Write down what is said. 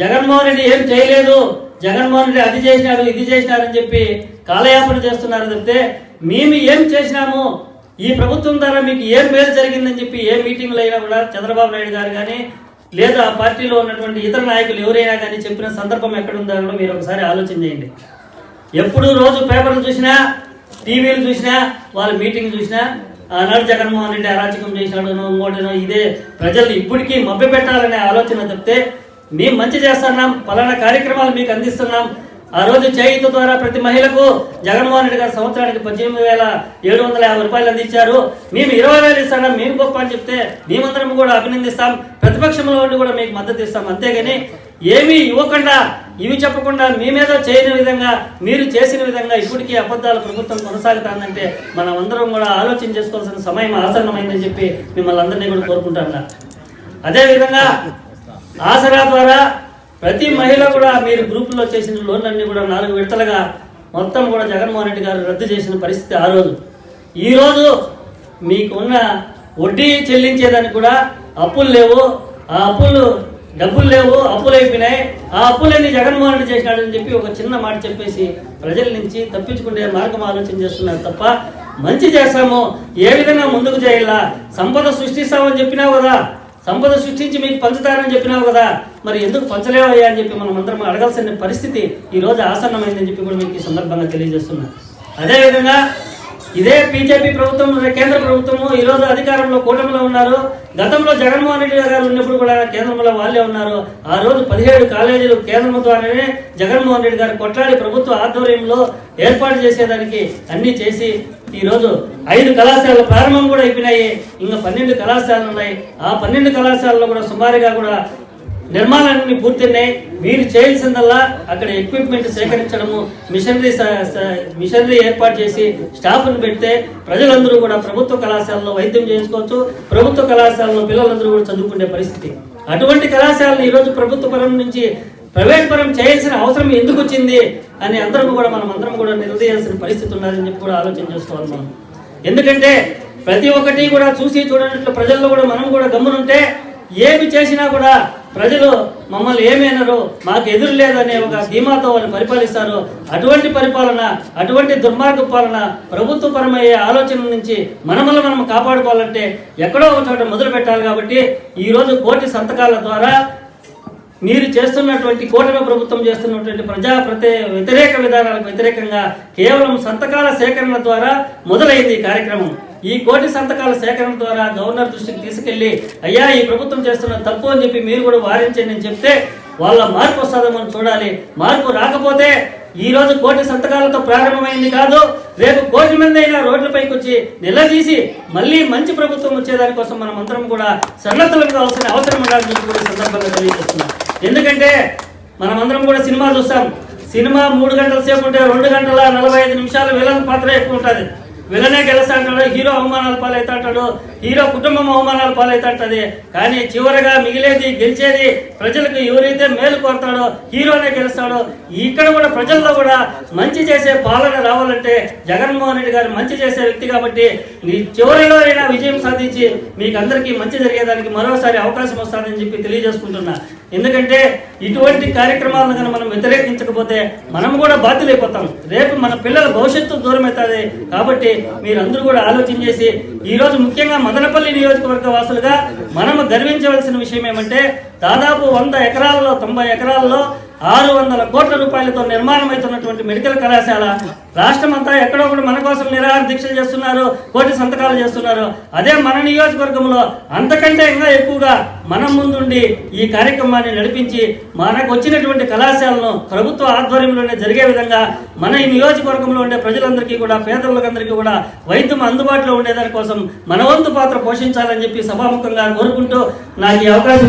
జగన్మోహన్ రెడ్డి ఏం చేయలేదు. జగన్మోహన్ రెడ్డి అది చేసినారు ఇది చేసినారు అని చెప్పి కాలయాపన చేస్తున్నారు తప్పితే మేము ఏం చేసినాము? ఈ ప్రభుత్వం ద్వారా మీకు ఏం మేలు జరిగిందని చెప్పి ఏ మీటింగ్లు అయినా కూడా చంద్రబాబు నాయుడు గారు కానీ లేదా ఆ పార్టీలో ఉన్నటువంటి ఇతర నాయకులు ఎవరైనా కానీ చెప్పిన సందర్భం ఎక్కడుందో కూడా మీరు ఒకసారి ఆలోచన చేయండి. ఎప్పుడు రోజు పేపర్లు చూసినా టీవీలు చూసినా వాళ్ళ మీటింగ్ చూసినా ఆనాడు జగన్మోహన్ రెడ్డి అరాచకం చేసినాడు ఇంకోటినో ఇదే ప్రజలు ఇప్పటికీ మభ్య పెట్టాలనే ఆలోచన తప్పితే మేము మంచి చేస్తున్నాం పలానా కార్యక్రమాలు మీకు అందిస్తున్నాం. ఆ రోజు చేయూత ద్వారా ప్రతి మహిళకు జగన్మోహన్ రెడ్డి గారు సంవత్సరానికి పద్దెనిమిది వేల ఏడు వందల యాభై రూపాయలు అందించారు. మేము ఇరవై వేలు ఇస్తాం మేము గొప్ప అని చెప్తే మేమందరం కూడా అభినందిస్తాం. ప్రతిపక్షంలో ఉండి కూడా మీకు మద్దతు ఇస్తాం. అంతేగాని ఏమీ ఇవ్వకుండా ఇవి చెప్పకుండా మీ మీద చేయని విధంగా మీరు చేసిన విధంగా ఇప్పటికీ అబద్ధాలు ప్రభుత్వం కొనసాగుతుందంటే మనం అందరం కూడా ఆలోచన చేసుకోవాల్సిన సమయం ఆసన్నమైందని చెప్పి మిమ్మల్ని అందరినీ కూడా కోరుకుంటాను అదేవిధంగా ఆసరా ద్వారా ప్రతి మహిళ కూడా మీరు గ్రూపుల్లో చేసిన లోన్లన్నీ కూడా నాలుగు విడతలుగా మొత్తం కూడా జగన్మోహన్ రెడ్డి గారు రద్దు చేసిన పరిస్థితి ఆ రోజు. ఈరోజు మీకున్న వడ్డీ చెల్లించేదానికి కూడా అప్పులు లేవు. ఆ అప్పులు డబ్బులు లేవు అప్పులు అయిపోయినాయి. ఆ అప్పులన్నీ జగన్మోహన్ రెడ్డి చేసినాడని చెప్పి ఒక చిన్న మాట చెప్పేసి ప్రజల నుంచి తప్పించుకునే మార్గం ఆలోచన చేస్తున్నారు తప్ప మంచి చేస్తాము. ఏ విధంగా ముందుకు చేయాలా? సంపద సృష్టిస్తామని చెప్పినావు కదా. సంపద సృష్టించి మీకు పంచుతారని చెప్పినావు కదా. మరి ఎందుకు పంచలేవయ్యా అని చెప్పి మనం అందరం అడగాల్సిన పరిస్థితి ఈ రోజు ఆసన్నమైందని చెప్పి కూడా మీకు ఈ సందర్భంగా తెలియజేస్తున్నాను అదేవిధంగా ఇదే బీజేపీ ప్రభుత్వం కేంద్ర ప్రభుత్వము. ఈ రోజు అధికారంలో కూటమిలో ఉన్నారు. గతంలో జగన్మోహన్ రెడ్డి గారు ఉన్నప్పుడు కూడా కేంద్రంలో వాళ్ళే ఉన్నారు. ఆ రోజు పదిహేడు కాలేజీలు కేంద్రం ద్వారానే జగన్మోహన్ రెడ్డి గారు కొట్లాడి ప్రభుత్వ ఆధ్వర్యంలో ఏర్పాటు చేసేదానికి అన్ని చేసి ఈరోజు ఐదు కళాశాలల ప్రారంభం కూడా అయిపోయినాయి. ఇంకా పన్నెండు కళాశాలలు ఉన్నాయి. ఆ పన్నెండు కళాశాలలో కూడా సుమారుగా కూడా నిర్మాణాన్ని పూర్తయినాయి. మీరు చేయాల్సిందల్లా అక్కడ ఎక్విప్మెంట్ సేకరించడము మిషనరీ మిషనరీ ఏర్పాటు చేసి స్టాఫ్ను పెడితే ప్రజలందరూ కూడా ప్రభుత్వ కళాశాలలో వైద్యం చేయించుకోవచ్చు. ప్రభుత్వ కళాశాలలో పిల్లలందరూ కూడా చదువుకునే పరిస్థితి. అటువంటి కళాశాలను ఈరోజు ప్రభుత్వ పరం నుంచి ప్రైవేట్ పరం చేయాల్సిన అవసరం ఎందుకు వచ్చింది అని అందరం కూడా మనం అందరం కూడా నిలదీయాల్సిన పరిస్థితి ఉన్నదని చెప్పి కూడా ఆలోచన చేసుకోవాలి మనం. ఎందుకంటే ప్రతి ఒక్కటి కూడా చూసి చూడనట్లు ప్రజల్లో కూడా మనం కూడా గమ్మునుంటే ఏమి చేసినా కూడా ప్రజలు మమ్మల్ని ఏమి మాకు ఎదురు లేదనే ఒక ధీమాతో వాళ్ళు పరిపాలిస్తారు. అటువంటి పరిపాలన అటువంటి దుర్మార్గ పాలన ప్రభుత్వపరమయ్యే ఆలోచన నుంచి మనమల్ని మనం కాపాడుకోవాలంటే ఎక్కడో ఒక చోట మొదలు పెట్టాలి కాబట్టి ఈరోజు కోటి సంతకాల ద్వారా మీరు చేస్తున్నటువంటి కూటమి ప్రభుత్వం చేస్తున్నటువంటి ప్రజా ప్రతి వ్యతిరేక విధానాలకు వ్యతిరేకంగా కేవలం సంతకాల సేకరణ ద్వారా మొదలైంది ఈ కార్యక్రమం. ఈ కోటి సంతకాల సేకరణ ద్వారా గవర్నర్ దృష్టికి తీసుకెళ్ళి అయ్యా ఈ ప్రభుత్వం చేస్తున్న తప్పు అని చెప్పి మీరు కూడా వారించండి అని చెప్తే వాళ్ళ మార్పు వస్తుందో మనం చూడాలి. మార్పు రాకపోతే ఈ రోజు కోటి సంతకాలతో ప్రారంభమైంది కాదు రేపు కోటి మంది అయినా రోడ్లపైకి వచ్చి నిలదీసి మళ్ళీ మంచి ప్రభుత్వం వచ్చేదానికోసం మనం అందరం కూడా సన్నద్ధులకు కావాల్సిన అవసరం ఉండాలని చెప్పి కూడా సందర్భంగా తెలియజేస్తున్నాం. ఎందుకంటే మనం అందరం కూడా సినిమా చూస్తాం. సినిమా మూడు గంటల సేపు ఉంటే రెండు గంటల నలభై ఐదు నిమిషాలు విలన్ పాత్ర ఎక్కువ ఉంటుంది. విలనే గెలుస్తా హీరో అవమానాల పాలవుతాడు హీరో కుటుంబం అవమానాల పాలైతే కానీ చివరిగా మిగిలేది గెలిచేది ప్రజలకు ఎవరైతే మేలు కోరుతాడో హీరోనే గెలుస్తాడో ఇక్కడ కూడా ప్రజల్లో కూడా మంచి చేసే పాలన రావాలంటే జగన్మోహన్ రెడ్డి గారు మంచి చేసే వ్యక్తి కాబట్టి నీ చివరిలో అయినా విజయం సాధించి మీకు అందరికీ మంచి జరిగేదానికి మరోసారి అవకాశం వస్తుందని చెప్పి తెలియజేసుకుంటున్నా. ఎందుకంటే ఇటువంటి కార్యక్రమాలను కనుక మనం వ్యతిరేకించకపోతే మనం కూడా బాధ్యులైపోతాం. రేపు మన పిల్లల భవిష్యత్తు దూరం అవుతుంది కాబట్టి మీరందరూ కూడా ఆలోచన చేసి ఈ రోజు ముఖ్యంగా మదనపల్లి నియోజకవర్గ వాసులుగా మనము గర్వించవలసిన విషయం ఏమంటే దాదాపు వంద ఎకరాల్లో తొంభై ఎకరాల్లో ఆరు వందల కోట్ల రూపాయలతో నిర్మాణం అవుతున్నటువంటి మెడికల్ కళాశాల. రాష్ట్రం అంతా ఎక్కడో కూడా మన కోసం నిరాహార దీక్షలు చేస్తున్నారు కోటి సంతకాలు చేస్తున్నారు. అదే మన నియోజకవర్గంలో అంతకంటే ఇంకా ఎక్కువగా మనం ముందుండి ఈ కార్యక్రమాన్ని నడిపించి మనకు వచ్చినటువంటి కళాశాలను ప్రభుత్వ ఆధ్వర్యంలోనే జరిగే విధంగా మన ఈ నియోజకవర్గంలో ఉండే ప్రజలందరికీ కూడా పేదలందరికీ కూడా వైద్యం అందుబాటులో ఉండేదాని కోసం మన వంతు పాత్ర పోషించాలని చెప్పి సభాముఖంగా కోరుకుంటూ నాకు ఈ అవకాశం